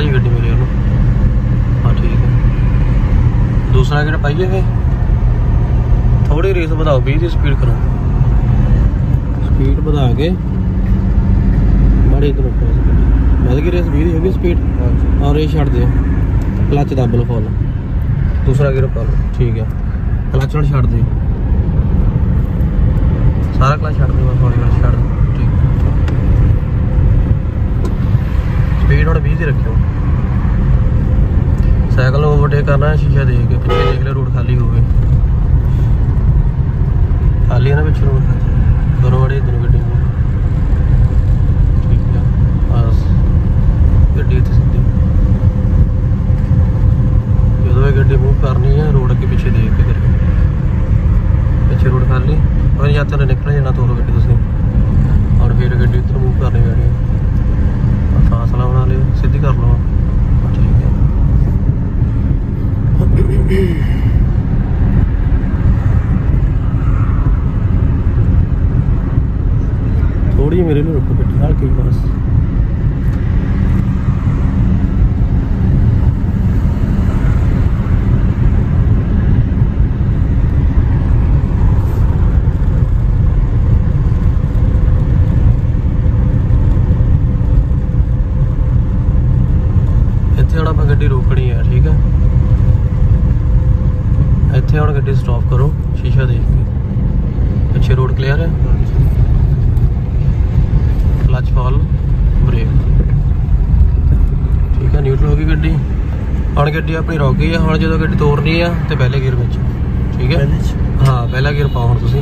ਮਾੜੀ ਗੱਡੀ ਮੇਰੀ ਉਹਨੂੰ। ਹਾਂ ਠੀਕ ਹੈ। ਦੂਸਰਾ ਕਿਹੜਾ ਪਾਈਏ ਫੇ ਥੋੜੀ ਰੇਸ ਵਧਾਓ 20 ਦੀ ਸਪੀਡ ਕਰੋ। ਸਪੀਡ ਵਧਾ ਕੇ ਮਾੜੀ ਇਧਰ ਉੱਪਰ ਵੱਧ ਗਈ ਰੇਸ 20 ਦੀ ਹੋ ਗਈ ਸਪੀਡ ਔਰ ਇਹ ਛੱਡ ਦਿਓ ਕਲੱਚ ਦੱਬ ਲਓ ਫੁੱਲ। ਦੂਸਰਾ ਗੇਅਰ ਪਾ ਲਓ। ਠੀਕ ਹੈ। ਕਲੱਚ ਹੁਣ ਛੱਡ ਦਿਓ ਸਾਰਾ ਕਲੱਚ ਛੱਡ ਦਿਓ ਬਸ ਹੌਲੀ ਹੌਲੀ ਛੱਡ ਦਿਓ ਠੀਕ। ਸਪੀਡ ਹੁਣ 20 ਦੀ ਰੱਖਿਓ। ਸਾਈਕਲ ਨੂੰ ਓਵਰਟੇਕ ਕਰਨਾ, ਸ਼ੀਸ਼ਾ ਦੇਖ ਕੇ, ਪਿੱਛੇ ਦੇਖ ਲੈ ਰੋਡ ਖਾਲੀ ਹੋਵੇ। ਖਾਲੀ ਹੈ ਨਾ ਪਿੱਛੇ ਰੋਡ ਦੋਨੋਂ ਵੜੇ ਦੋਨੋਂ ਗੱਡੀ ਨੂੰ। ਠੀਕ ਹੈ ਬਸ। ਗੱਡੀ ਇੱਥੇ ਸਿੱਧੀ। ਜਦੋਂ ਇਹ ਗੱਡੀ ਮੂਵ ਕਰਨੀ ਹੈ ਰੋਡ ਅੱਗੇ ਪਿੱਛੇ ਦੇਖ ਕੇ ਕਰਿਓ ਪਿੱਛੇ ਰੋਡ ਖਾਲੀ। ਔਰ ਯਾਤਰਾ ਨੇ ਨਿਕਲ ਜਾਣਾ ਤੋਰੋ ਗੱਡੀ ਤੁਸੀਂ। ਔਰ ਫਿਰ ਗੱਡੀ ਉੱਧਰ ਮੂਵ ਕਰਨੀ ਪੈਣੀ ਹੈ ਫਾਸਲਾ ਬਣਾ ਲਿਓ, ਸਿੱਧੀ ਕਰ ਲਓ ਆਹ ਠੀਕ ਹੈ ਥੋੜੀ ਜਿਹੀ ਮੇਰੇ ਨੂੰ ਰੁਕੋ ਗੱਡੀ ਨਾਲ ਕੀ ਬਸ ਇੱਥੇ ਹੁਣ ਆਪਾਂ ਗੱਡੀ ਰੋਕਣੀ ਹੈ ਠੀਕ ਹੈ ਇੱਥੇ ਹੁਣ ਗੱਡੀ ਸਟਾਪ ਕਰੋ ਸ਼ੀਸ਼ਾ ਦੇਖ ਕੇ। ਪਿੱਛੇ ਰੋਡ ਕਲੀਅਰ ਹੈ ਕਲਚ ਫਾਲ ਬ੍ਰੇਕ ਠੀਕ ਹੈ ਨਿਊਟਰਲ ਹੋ ਗਈ ਗੱਡੀ ਹੁਣ ਗੱਡੀ ਆਪਣੀ ਰੁਕ ਗਈ ਹੈ ਹੁਣ ਜਦੋਂ ਗੱਡੀ ਤੋਰਨੀ ਆ ਤੇ ਪਹਿਲੇ ਗੇਅਰ ਵਿੱਚ। ਠੀਕ ਹੈ? ਹਾਂ ਪਹਿਲਾ ਗੇਅਰ ਪਾਓ ਹੁਣ ਤੁਸੀਂ।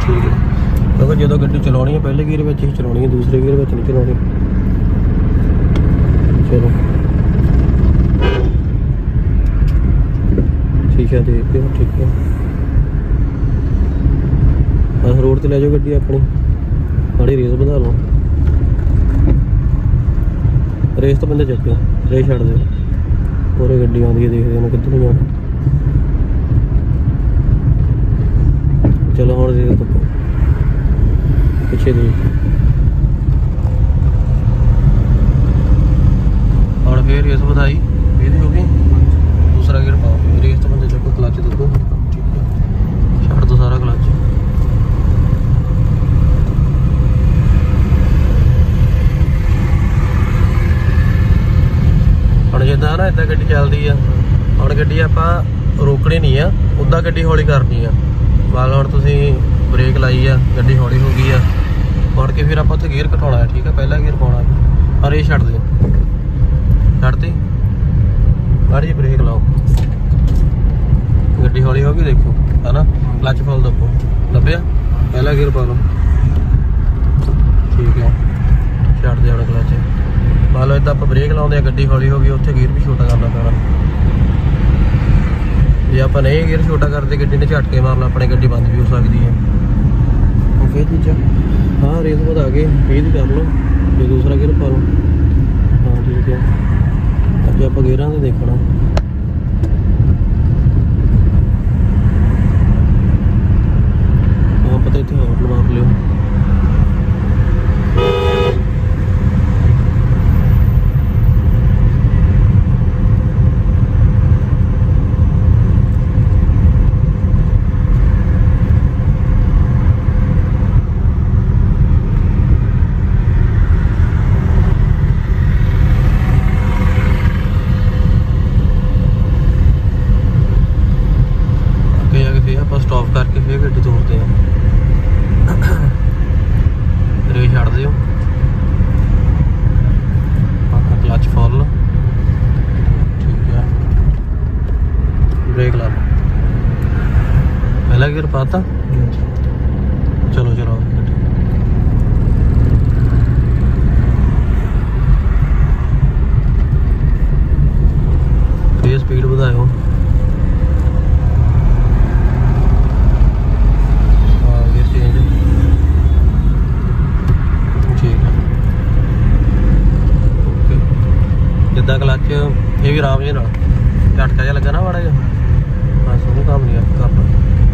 ਠੀਕ ਹੈ। ਕਿਉਂਕਿ ਜਦੋਂ ਗੱਡੀ ਚਲਾਉਣੀ ਹੈ ਪਹਿਲੇ ਗੇਅਰ ਵਿੱਚ ਹੀ ਚਲਾਉਣੀ ਹੈ ਦੂਸਰੇ ਗੇਅਰ ਵਿੱਚ ਨਹੀਂ ਚਲਾਉਣੀ। ਚਲੋ। ਸ਼ੀਸ਼ਾ ਦੇਖ ਕੇ ਠੀਕ ਹੈ। ਆਹ ਰੋਡ ਤੇ ਲੈ ਜਾਓ ਗੱਡੀ ਆਪਣੀ। ਮਾੜੀ ਰੇਸ ਵਧਾ ਲਓ। ਰੇਸ ਤੋਂ ਬੰਦੇ ਚੱਕਿਓ ਰੇਸ ਛੱਡ ਦਿਓ ਪੂਰੇ ਗੱਡੀ ਆਉਂਦੀ ਹੈ ਦੇਖਦੇ ਨੇ ਕਿੱਧਰ ਨੂੰ ਜਾਣਾ। ਚਲੋ ਹੁਣ ਰੇਸ ਤੋਂ ਪਿੱਛੇ ਦੇ ਹੁਣ ਫੇਰ ਰੇਸ ਵਧਾਈ। ਇਹਦੀ ਹੋ ਗਈ। ਦੂਸਰਾ ਗੇਅਰ ਪਾਓ। ਰੇਸ ਤੋਂ ਬੰਦੇ ਚੱਕੋ ਕਲੱਚ ਦੱਬੋ ਠੀਕ ਹੈ ਛੱਡ ਦੋ ਸਾਰਾ ਕਲੱਚ ਹੁਣ ਜਿੱਦਾਂ ਨਾ ਇਦਾਂ ਗੱਡੀ ਚੱਲਦੀ ਆ। ਹੁਣ ਗੱਡੀ ਆਪਾਂ ਰੋਕਣੀ ਨਹੀਂ ਆ। ਉਦਾਂ ਗੱਡੀ ਹੌਲੀ ਕਰਨੀ ਆ। ਵਾਲ ਹੁਣ ਤੁਸੀਂ ਬ੍ਰੇਕ ਲਾਈ ਆ, ਗੱਡੀ ਹੌਲੀ ਹੋ ਗਈ ਆ। ਮੁੜ ਕੇ ਫਿਰ ਆਪਾਂ ਉੱਥੇ ਗੇਅਰ ਘਟਾਉਣਾ ਹੈ ਠੀਕ ਆ? ਪਹਿਲਾ ਗੇਅਰ ਪਾਉਣਾ। ਔਰ ਇਹ ਛੱਡ ਦਿਓ ਛੱਡਤੀ? ਮਾੜੀ ਜਿਹੀ ਬ੍ਰੇਕ ਲਾਓ। ਗੱਡੀ ਹੌਲੀ ਹੋ ਗਈ, ਦੇਖੋ। ਹਨਾ? ਕਲਚ ਫੁੱਲ ਦੱਬੋ। ਦੱਬਿਆ? ਪਹਿਲਾ ਗੇਅਰ ਪਾ ਲਓ। ਠੀਕ ਹੈ ਛੱਡ ਦੇ ਹੁਣ ਕਲਚ ਮੰਨ ਲਓ ਇਦਾਂ ਆਪਾਂ ਬ੍ਰੇਕ ਲਾਉਂਦੇ ਆ ਗੱਡੀ ਹੌਲੀ ਹੋ ਗਈ ਉੱਥੇ ਗੇਅਰ ਵੀ ਛੋਟਾ ਕਰਨਾ ਪੈਣਾ ਜੇ ਆਪਾਂ ਨਹੀਂ ਗੇਅਰ ਛੋਟਾ ਕਰਦੇ ਗੱਡੀ ਨੇ ਝਟਕੇ ਮਾਰਨਾ ਆਪਣੇ ਗੱਡੀ ਬੰਦ ਵੀ ਹੋ ਸਕਦੀ ਹੈ। ਉਹ ਫੇਰ ਦੂਜਾ। ਹਾਂ ਰੇਸ ਵਧਾ ਕੇ ਫੇਰ ਹੀ ਕਰ ਲਓ ਤੇ ਦੂਸਰਾ ਗੇਅਰ ਪਾ ਲਓ। ਹਾਂ ਠੀਕ ਹੈ। ਅੱਗੇ ਆਪਾਂ ਗੇਅਰਾਂ ਤੇ ਦੇਖਣਾ। ਇੱਥੇ ਹੋਰ ਮਾਰ ਲਿਓ ਅੱਗੇ ਜਾ ਕੇ ਫੇਰ ਆਪਾਂ ਸਟਾਪ ਕਰਕੇ ਫੇਰ ਗੱਡੀ ਤੋਰਦੇ ਆ। ਰੇ ਛੱਡ ਦਿਓ ਆਹ ਕਲਚ ਫੁੱਲ ਠੀਕ ਆ। ਬ੍ਰੇਕ ਲਾ ਲਓ। ਪਹਿਲਾ ਗੇਅਰ ਪਾਤਾ? ਨਾਲ ਝਟਕਾ ਜਿਹਾ ਲੱਗਾ ਨਾ ਮਾੜਾ ਜਿਹਾ। ਬਸ ਉਹ ਕੰਮ ਨਹੀਂ ਕਰਦਾ